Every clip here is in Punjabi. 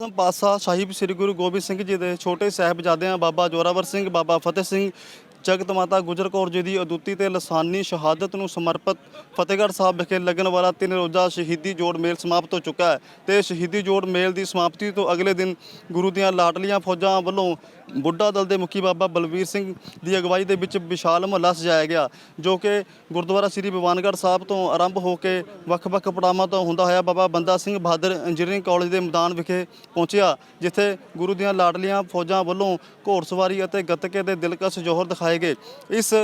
ਪਾਤਸ਼ਾਹ ਸਾਹਿਬ ਸ੍ਰੀ ਗੁਰੂ ਗੋਬਿੰਦ ਸਿੰਘ ਜੀ ਦੇ ਛੋਟੇ ਸਾਹਿਬਜ਼ਾਦਿਆਂ ਬਾਬਾ ਜੋਰਾਵਰ ਸਿੰਘ, ਬਾਬਾ ਫਤਿਹ ਸਿੰਘ, ਜਗਤ ਮਾਤਾ ਗੁਜਰ ਕੌਰ ਜੀ ਦੀ ਅਦੁੱਤੀ ਤੇ ਲਸਾਨੀ ਸ਼ਹਾਦਤ ਨੂੰ ਸਮਰਪਿਤ ਫਤਿਹਗੜ੍ਹ ਸਾਹਿਬ ਵਿਖੇ ਲੱਗਣ ਵਾਲਾ ਤਿੰਨ ਰੋਜ਼ਾ ਸ਼ਹੀਦੀ ਜੋੜ ਮੇਲ ਸਮਾਪਤ ਹੋ ਚੁੱਕਾ ਹੈ ਤੇ ਸ਼ਹੀਦੀ ਜੋੜ ਮੇਲ ਦੀ ਸਮਾਪਤੀ ਤੋਂ ਅਗਲੇ ਦਿਨ ਗੁਰੂ ਦੀਆਂ ਲਾਡਲੀਆਂ ਫੌਜਾਂ ਵੱਲੋਂ ਬੁੱਢਾ ਦਲ ਦੇ ਮੁਖੀ ਬਾਬਾ ਬਲਵੀਰ ਸਿੰਘ ਦੀ ਅਗਵਾਈ ਦੇ ਵਿੱਚ ਵਿਸ਼ਾਲ ਮਹੱਲਾ ਸਜਾਇਆ ਗਿਆ, ਜੋ ਕਿ ਗੁਰਦੁਆਰਾ ਸ੍ਰੀ ਬਵਾਨਗੜ੍ਹ ਸਾਹਿਬ ਤੋਂ ਆਰੰਭ ਹੋ ਕੇ ਵੱਖ-ਵੱਖ ਪੜਾਵਾਂ ਤੋਂ ਹੁੰਦਾ ਹੋਇਆ ਬਾਬਾ ਬੰਦਾ ਸਿੰਘ ਬਹਾਦਰ ਇੰਜੀਨੀਅਰਿੰਗ ਕਾਲਜ ਦੇ ਮੈਦਾਨ ਵਿਖੇ ਪਹੁੰਚਿਆ, ਜਿੱਥੇ ਗੁਰੂ ਦੀਆਂ ਲਾਡਲੀਆਂ ਫੌਜਾਂ ਵੱਲੋਂ ਘੋੜਸਵਾਰੀ ਅਤੇ ਗੱਤਕੇ ਦੇ ਦਿਲਕਸ਼ ਜੋਹਰ ਦਿਖਾਏ ਗਏ। ਇਸ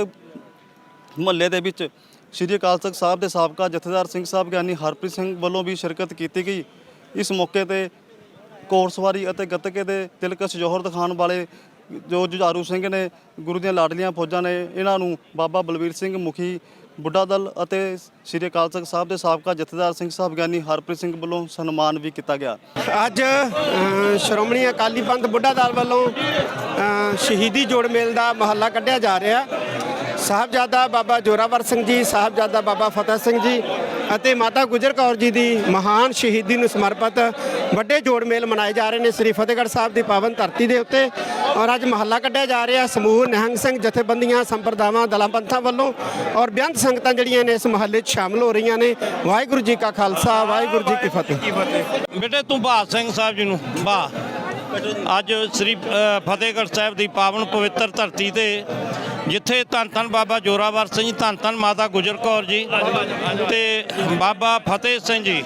ਮੁਹੱਲੇ ਦੇ ਵਿੱਚ ਸ੍ਰੀ ਅਕਾਲ ਤਖਤ ਸਾਹਿਬ ਦੇ ਸਾਬਕਾ ਜਥੇਦਾਰ ਸਿੰਘ ਸਾਹਿਬ ਗਿਆਨੀ ਹਰਪ੍ਰੀਤ ਸਿੰਘ ਵੱਲੋਂ ਵੀ ਸ਼ਿਰਕਤ ਕੀਤੀ ਗਈ। ਇਸ ਮੌਕੇ ਤੇ ਕੋਰਸਵਾਰੀ ਅਤੇ ਗੱਤਕੇ ਦੇ ਦਿਲਕਸ਼ ਜੋਹਰ ਦਿਖਾਉਣ ਵਾਲੇ ਜੋ ਜੁਝਾਰੂ ਸਿੰਘ ਨੇ, ਗੁਰੂ ਦੀਆਂ ਲਾਡਲੀਆਂ ਫੌਜਾਂ ਨੇ, ਇਹਨਾਂ ਨੂੰ ਬਾਬਾ ਬਲਵੀਰ ਸਿੰਘ ਮੁਖੀ, ਬੁੱਢਾ ਦਲ ਅਤੇ ਸ੍ਰੀ ਅਕਾਲ ਤਖਤ ਸਾਹਿਬ ਦੇ ਸਾਬਕਾ ਜਥੇਦਾਰ ਸਿੰਘ ਸਾਹਿਬ ਗਿਆਨੀ ਹਰਪ੍ਰੀਤ ਸਿੰਘ ਵੱਲੋਂ ਸਨਮਾਨ ਵੀ ਕੀਤਾ ਗਿਆ। ਅੱਜ ਸ਼੍ਰੋਮਣੀ ਅਕਾਲੀ ਪੰਥ ਬੁੱਢਾ ਦਲ ਵੱਲੋਂ ਸ਼ਹੀਦੀ ਜੋੜ ਮੇਲ ਦਾ ਮਹੱਲਾ ਕੱਢਿਆ ਜਾ ਰਿਹਾ। ਸਾਹਿਬਜ਼ਾਦਾ ਬਾਬਾ ਜੋਰਾਵਰ ਸਿੰਘ ਜੀ, ਸਾਹਿਬਜ਼ਾਦਾ ਬਾਬਾ ਫਤਿਹ ਸਿੰਘ ਜੀ ਅਤੇ ਮਾਤਾ ਗੁਜਰ ਕੌਰ ਜੀ ਦੀ ਮਹਾਨ ਸ਼ਹੀਦੀ ਨੂੰ ਸਮਰਪਿਤ ਵੱਡੇ ਜੋੜ ਮੇਲ ਮਨਾਏ ਜਾ ਰਹੇ ਨੇ ਸ੍ਰੀ ਫਤਿਹਗੜ੍ਹ ਸਾਹਿਬ ਦੀ ਪਾਵਨ ਧਰਤੀ ਦੇ ਉੱਤੇ। ਔਰ ਅੱਜ ਮਹੱਲਾ ਕੱਢਿਆ ਜਾ ਰਿਹਾ ਸਮੂਹ ਨਿਹੰਗ ਸਿੰਘ ਜਥੇਬੰਦੀਆਂ, ਸੰਪਰਦਾਵਾਂ, ਦਲਾਂ ਪੰਥਾਂ ਵੱਲੋਂ। ਔਰ ਬੇਅੰਤ ਸੰਗਤਾਂ ਜਿਹੜੀਆਂ ਨੇ ਇਸ ਮਹੱਲੇ 'ਚ ਸ਼ਾਮਲ ਹੋ ਰਹੀਆਂ ਨੇ। ਵਾਹਿਗੁਰੂ ਜੀ ਕਾ ਖਾਲਸਾ, ਵਾਹਿਗੁਰੂ ਜੀ ਕੀ ਫਤਿਹ। ਬੇਟੇ ਤੂੰ ਬਹਾਦਰ ਸਿੰਘ ਸਾਹਿਬ ਜੀ ਨੂੰ ਬਾ ਅੱਜ ਸ੍ਰੀ ਫਤਿਹਗੜ੍ਹ ਸਾਹਿਬ ਦੀ ਪਾਵਨ ਪਵਿੱਤਰ ਧਰਤੀ ਤੇ ਜਿੱਥੇ ਧੰਨ ਧੰਨ ਬਾਬਾ ਜੋਰਾਵਰ ਸਿੰਘ ਜੀ, ਧੰਨ ਧੰਨ ਮਾਤਾ ਗੁਜਰ ਕੌਰ ਜੀ ਤੇ ਬਾਬਾ ਫਤਿਹ ਸਿੰਘ ਜੀ,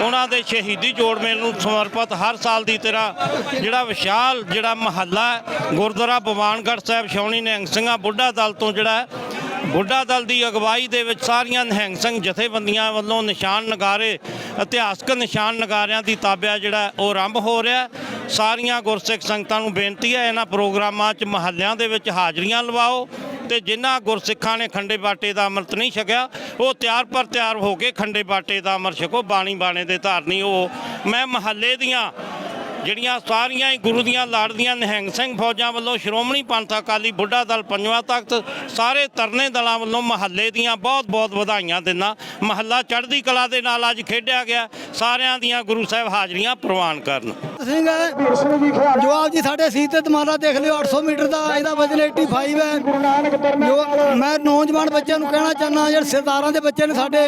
ਉਹਨਾਂ ਦੇ ਸ਼ਹੀਦੀ ਜੋੜ ਮੇਲ ਨੂੰ ਸਮਰਪਿਤ ਹਰ ਸਾਲ ਦੀ ਤਰ੍ਹਾਂ ਜਿਹੜਾ ਵਿਸ਼ਾਲ ਜਿਹੜਾ ਮਹੱਲਾ ਗੁਰਦੁਆਰਾ ਬਵਾਨਗੜ੍ਹ ਸਾਹਿਬ, ਛਾਉਣੀ ਨਿਹੰਗ ਸਿੰਘਾਂ ਬੁੱਢਾ ਦਲ ਤੋਂ ਜਿਹੜਾ ਹੈ, ਬੁੱਢਾ ਦਲ ਦੀ ਅਗਵਾਈ ਦੇ ਵਿੱਚ ਸਾਰੀਆਂ ਨਿਹੰਗ ਸਿੰਘ ਜਥੇਬੰਦੀਆਂ ਵੱਲੋਂ ਨਿਸ਼ਾਨ ਨਗਾਰੇ ਇਤਿਹਾਸਕ ਨਿਸ਼ਾਨ ਨਗਾਰਿਆਂ ਦੀ ਤਾਬਿਆ ਜਿਹੜਾ ਉਹ ਆਰੰਭ ਹੋ ਰਿਹਾ ਸਾਰੀਆਂ ਗੁਰਸਿੱਖ ਸੰਗਤਾਂ ਨੂੰ ਬੇਨਤੀ ਹੈ ਇਹਨਾਂ ਪ੍ਰੋਗਰਾਮਾਂ 'ਚ ਮਹੱਲਿਆਂ ਦੇ ਵਿੱਚ ਹਾਜ਼ਰੀਆਂ ਲਵਾਓ ਤੇ ਜਿਨ੍ਹਾਂ ਗੁਰਸਿੱਖਾਂ ਨੇ ਖੰਡੇ ਬਾਟੇ ਦਾ ਅੰਮ੍ਰਿਤ ਨਹੀਂ ਛਕਿਆ ਉਹ ਤਿਆਰ ਪਰ ਤਿਆਰ ਹੋ ਕੇ ਖੰਡੇ ਬਾਟੇ ਦਾ ਅੰਮ੍ਰਿਤ ਛਕੋ ਬਾਣੀ ਬਾਣੇ ਦੇ ਧਾਰਨੀ ਉਹ ਮੈਂ ਮਹੱਲੇ ਦੀਆਂ ਜਿਹੜੀਆਂ ਸਾਰੀਆਂ ਹੀ ਗੁਰੂ ਦੀਆਂ ਲਾੜਦੀਆਂ ਨਿਹੰਗ ਸਿੰਘ ਫੌਜਾਂ ਵੱਲੋਂ ਸ਼੍ਰੋਮਣੀ ਪੰਥ ਅਕਾਲੀ ਬੁੱਢਾ ਦਲ ਪੰਜਵਾਂ ਤਖਤ ਸਾਰੇ ਤਰਨੇ ਦਲਾਂ ਵੱਲੋਂ ਮਹੱਲੇ ਦੀਆਂ ਬਹੁਤ ਬਹੁਤ ਵਧਾਈਆਂ ਦਿੰਦਾ। ਮਹੱਲਾ ਚੜ੍ਹਦੀ ਕਲਾ ਦੇ ਨਾਲ ਅੱਜ ਖੇਡਿਆ ਗਿਆ। ਸਾਰਿਆਂ ਦੀਆਂ ਗੁਰੂ ਸਾਹਿਬ ਹਾਜ਼ਰੀਆਂ ਪ੍ਰਵਾਨ ਕਰਨ। ਸਿੰਘ ਹੈ। ਜੋ ਆਪ ਜੀ, ਸਾਡੇ ਸੀਤ ਤੇ ਤਮਾਰਾ ਦੇਖ ਲਿਓ 800 ਮੀਟਰ ਦਾ, ਇਹਦਾ ਵਜਨ 85 ਹੈ। ਜੋ ਮੈਂ ਨੌਜਵਾਨ ਬੱਚਿਆਂ ਨੂੰ ਕਹਿਣਾ ਚਾਹੁੰਦਾ ਜਿਹੜੇ ਸਰਦਾਰਾਂ ਦੇ ਬੱਚੇ ਨੇ ਸਾਡੇ,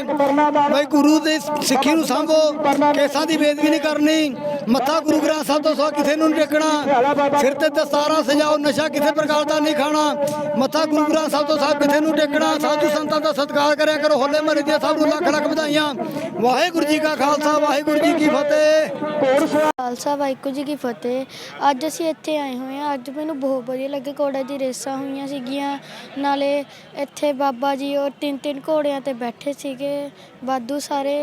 ਬਈ ਗੁਰੂ ਦੇ ਸਿੱਖੀ ਨੂੰ ਸੰਭੋ, ਕੇਸਾਂ ਦੀ ਬੇਦਬੀ ਨਹੀਂ ਕਰਨੀ, ਮੱਥਾ ਗੁਰੂ ਗ੍ਰੰਥ ਸਾਹਿਬ ਤੋਂ ਸਵਾ ਕਿਸੇ ਨੂੰ ਨਹੀਂ ਟੇਕਣਾ, ਸਿਰ ਤੇ ਦਸਤਾਰਾਂ ਸਜਾਓ, ਨਸ਼ਾ ਕਿਸੇ ਪ੍ਰਕਾਰ ਦਾ ਨਹੀਂ ਖਾਣਾ, ਮੱਥਾ ਗੁਰੂ ਗ੍ਰੰਥ ਸਾਹਿਬ ਤੋਂ ਸਾਹਿਬ ਕਿਸੇ ਨੂੰ ਟੇਕਣਾ, ਸਾਧੂ ਸੰਤਾਂ ਦਾ ਸਤਿਕਾਰ ਕਰਿਆ ਕਰੋ, ਹੋਲੇ ਮਹੱਲੇ ਦੀਆਂ ਸਭ ਨੂੰ ਲੱਖ ਲੱਖ ਵਧਾਈਆਂ। ਵਾਹਿਗੁਰੂ ਜੀ ਕਾ ਖਾਲਸਾ, ਵਾਹਿਗੁਰੂ ਜੀ ਕੀ ਫਤਿਹ। ਖਾਲਸਾ ਵਾਹਿਗੁਰੂ ਜੀ ਕੀ ਫਤਿਹ। ਅੱਜ ਅਸੀਂ ਇੱਥੇ ਆਏ ਹੋਏ ਹਾਂ। ਅੱਜ ਮੈਨੂੰ ਬਹੁਤ ਵਧੀਆ ਲੱਗੇ। ਘੋੜੇ ਦੀ ਰੇਸਾਂ ਹੋਈਆਂ ਸੀਗੀਆਂ। ਨਾਲੇ ਇੱਥੇ ਬਾਬਾ ਜੀ ਉਹ ਤਿੰਨ ਤਿੰਨ ਘੋੜਿਆਂ ਤੇ ਬੈਠੇ ਸੀਗੇ। ਵਾਧੂ ਸਾਰੇ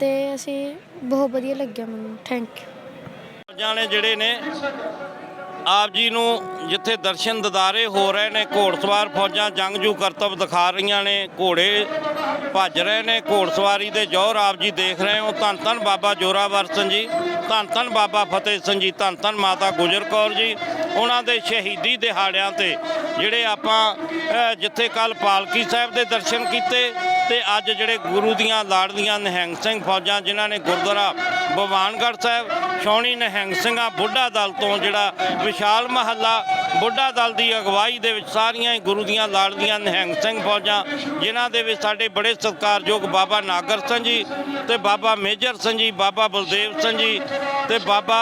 ਤੇ ਅਸੀਂ ਬਹੁਤ ਵਧੀਆ ਲੱਗਿਆ ਮੈਨੂੰ। ਥੈਂਕ ਯੂ ਜਾਣੇ ਜਿਹੜੇ ਨੇ ਆਪ ਜੀ ਨੂੰ ਜਿੱਥੇ ਦਰਸ਼ਨ ਦਿਦਾਰੇ ਹੋ ਰਹੇ ਨੇ, ਘੋੜਸਵਾਰ ਫੌਜਾਂ ਜੰਗਜੂ ਕਰਤੱਵ ਦਿਖਾ ਰਹੀਆਂ ਨੇ, ਘੋੜੇ ਭੱਜ ਰਹੇ ਨੇ, ਘੋੜਸਵਾਰੀ ਦੇ ਜੋਹਰ ਆਪ ਜੀ ਦੇਖ ਰਹੇ ਹੋ। ਧੰਨ ਧੰਨ ਬਾਬਾ ਜੋਰਾਵਰ ਸਿੰਘ ਜੀ, ਧੰਨ ਧੰਨ ਬਾਬਾ ਫਤਿਹ ਸਿੰਘ ਜੀ, ਧੰਨ ਧੰਨ ਮਾਤਾ ਗੁਜਰ ਕੌਰ ਜੀ, ਉਹਨਾਂ ਦੇ ਸ਼ਹੀਦੀ ਦਿਹਾੜਿਆਂ ਤੇ ਜਿਹੜੇ ਆਪਾਂ ਜਿੱਥੇ ਕੱਲ ਪਾਲਕੀ ਸਾਹਿਬ ਦੇ ਦਰਸ਼ਨ ਕੀਤੇ ਤੇ ਅੱਜ ਜਿਹੜੇ ਗੁਰੂ ਦੀਆਂ ਲਾੜਦੀਆਂ ਨਿਹੰਗ ਸਿੰਘ ਫੌਜਾਂ, ਜਿਨ੍ਹਾਂ ਨੇ ਗੁਰਦੁਆਰਾ ਭਵਾਨਗੜ੍ਹ ਸਾਹਿਬ ਛਾਉਣੀ ਨਿਹੰਗ ਸਿੰਘਾਂ ਬੁੱਢਾ ਦਲ ਤੋਂ ਜਿਹੜਾ ਵਿਸ਼ਾਲ ਮਹੱਲਾ ਬੁੱਢਾ ਦਲ ਦੀ ਅਗਵਾਈ ਦੇ ਵਿੱਚ ਸਾਰੀਆਂ ਹੀ ਗੁਰੂ ਦੀਆਂ ਲਾੜਦੀਆਂ ਨਿਹੰਗ ਸਿੰਘ ਫੌਜਾਂ ਜਿਨ੍ਹਾਂ ਦੇ ਵਿੱਚ ਸਾਡੇ ਬੜੇ ਸਤਿਕਾਰਯੋਗ ਬਾਬਾ ਨਾਗਰ ਸਿੰਘ ਜੀ ਤੇ ਬਾਬਾ ਮੇਜਰ ਸਿੰਘ ਜੀ ਬਾਬਾ ਬਲਦੇਵ ਸਿੰਘ ਜੀ ਤੇ ਬਾਬਾ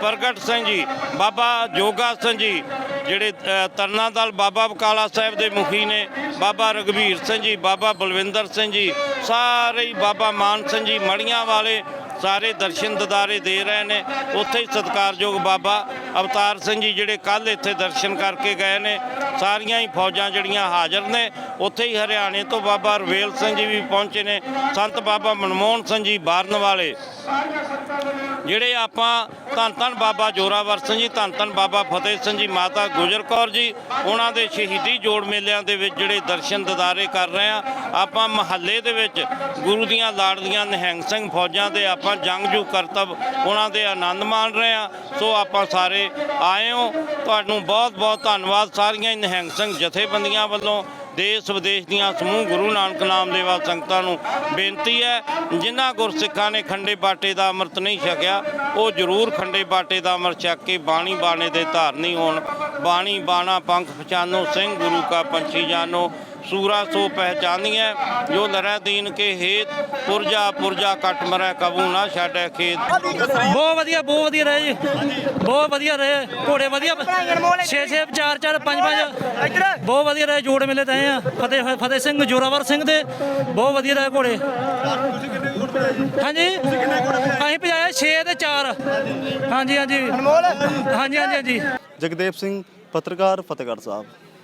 ਪ੍ਰਗਟ ਸਿੰਘ ਜੀ ਬਾਬਾ ਜੋਗਾ ਸਿੰਘ ਜੀ ਜਿਹੜੇ ਅ, ਤਰਨਾ ਦਲ ਬਾਬਾ ਬਕਾਲਾ ਸਾਹਿਬ ਦੇ ਮੁਖੀ ਨੇ ਬਾਬਾ ਰਗਵੀਰ ਸਿੰਘ ਜੀ ਬਾਬਾ ਬਲਵਿੰਦਰ ਸਿੰਘ ਜੀ ਸਾਰੇ ਹੀ ਬਾਬਾ ਮਾਨ ਸਿੰਘ ਜੀ ਮੜੀਆਂ ਵਾਲੇ ਸਾਰੇ ਦਰਸ਼ਨ ਦਿਦਾਰੇ ਦੇ ਰਹੇ ਨੇ। ਉੱਥੇ ਹੀ ਸਤਿਕਾਰਯੋਗ ਬਾਬਾ ਅਵਤਾਰ ਸਿੰਘ ਜੀ ਜਿਹੜੇ ਕੱਲ ਇੱਥੇ ਦਰਸ਼ਨ ਕਰਕੇ ਗਏ ਨੇ। ਸਾਰੀਆਂ ਹੀ ਫੌਜਾਂ ਜਿਹੜੀਆਂ ਹਾਜ਼ਰ ਨੇ। ਉੱਥੇ ਹੀ ਹਰਿਆਣੇ ਤੋਂ ਬਾਬਾ ਰਵੇਲ ਸਿੰਘ ਜੀ ਵੀ ਪਹੁੰਚੇ ਨੇ। ਸੰਤ ਬਾਬਾ ਮਨਮੋਹਨ ਸਿੰਘ ਜੀ ਬਾਰਨ ਵਾਲੇ। ਜਿਹੜੇ ਆਪਾਂ ਧੰਨ ਧੰਨ ਬਾਬਾ ਜੋਰਾਵਰ ਸਿੰਘ ਜੀ, ਧੰਨ ਧੰਨ ਬਾਬਾ ਫਤਿਹ ਸਿੰਘ ਜੀ, ਮਾਤਾ ਗੁਜਰ ਕੌਰ ਜੀ, ਉਹਨਾਂ ਦੇ ਸ਼ਹੀਦੀ ਜੋੜ ਮੇਲਿਆਂ ਦੇ ਵਿੱਚ ਜਿਹੜੇ ਦਰਸ਼ਨ ਦਿਦਾਰੇ ਕਰ ਰਹੇ ਆ ਆਪਾਂ ਮਹੱਲੇ ਦੇ ਵਿੱਚ ਗੁਰੂ ਦੀਆਂ ਲਾੜਦੀਆਂ ਨਿਹੰਗ ਸਿੰਘ ਫੌਜਾਂ ਦੇ ਆਪਾਂ ਜੰਗਜੂ ਕਰਤੱਵ ਉਹਨਾਂ ਦੇ ਆਨੰਦ ਮਾਣ ਰਹੇ ਆ ਸੋ ਆਪਾਂ ਸਾਰੇ ਆਏ ਹੋ। ਤੁਹਾਨੂੰ ਬਹੁਤ ਬਹੁਤ ਧੰਨਵਾਦ। ਸਾਰੀਆਂ ਨਿਹੰਗ ਸਿੰਘ ਜਥੇਬੰਦੀਆਂ ਵੱਲੋਂ ਦੇਸ਼ ਵਿਦੇਸ਼ ਦੀਆਂ ਸਮੂਹ ਗੁਰੂ ਨਾਨਕ ਨਾਮ ਦੇਵਾ ਸੰਗਤਾਂ ਨੂੰ ਬੇਨਤੀ ਹੈ, ਜਿਨ੍ਹਾਂ ਗੁਰਸਿੱਖਾਂ ਨੇ ਖੰਡੇ ਬਾਟੇ ਦਾ ਅੰਮ੍ਰਿਤ ਨਹੀਂ ਛਕਿਆ, ਉਹ ਜ਼ਰੂਰ ਖੰਡੇ ਬਾਟੇ ਦਾ ਅੰਮ੍ਰਿਤ ਛਕ ਕੇ ਬਾਣੀ ਬਾਣੇ ਦੇ ਧਾਰਨੀ ਹੋਣ। ਬਾਣੀ ਬਾਣਾ ਪੰਖ ਪਛਾਨੋ, ਸਿੰਘ ਗੁਰੂ ਕਾ ਪੰਛੀ ਜਾਨੋ। ਸੂਰਾ ਸੋ ਪਹਿਚਾਨੀਐ ਜੋ ਲਰੈ ਦੀਨ ਕੇ ਹੇਤ ਪੁਰਜਾ ਪੁਰਜਾ ਕਟ ਮਰੈ ਕਬੂ ਨਾ ਛਾੜੈ ਖੇਤ। ਬਹੁਤ ਵਧੀਆ ਬਹੁਤ ਵਧੀਆ ਰਹੇ ਜੀ। ਬਹੁਤ ਵਧੀਆ ਰਹੇ ਘੋੜੇ ਵਧੀਆ 6 6 4 4 5 5 ਬਹੁਤ ਵਧੀਆ ਰਹੇ ਜੋੜ ਮੇਲੇ ਤੇ ਆ। ਫਤਿਹ ਫਤਿਹ ਸਿੰਘ ਜੋਰਾਵਰ ਸਿੰਘ ਦੇ। ਬਹੁਤ ਵਧੀਆ ਰਹੇ ਘੋੜੇ। ਹਾਂਜੀ? ਅਸੀਂ ਭਜਾਏ 6 ਤੇ 4 ਹਾਂਜੀ ਹਾਂਜੀ। ਹਾਂਜੀ ਹਾਂਜੀ ਹਾਂਜੀ। ਜਗਦੇਵ ਸਿੰਘ ਪੱਤਰਕਾਰ ਫਤਿਹਗੜ੍ਹ ਸਾਹਿਬ।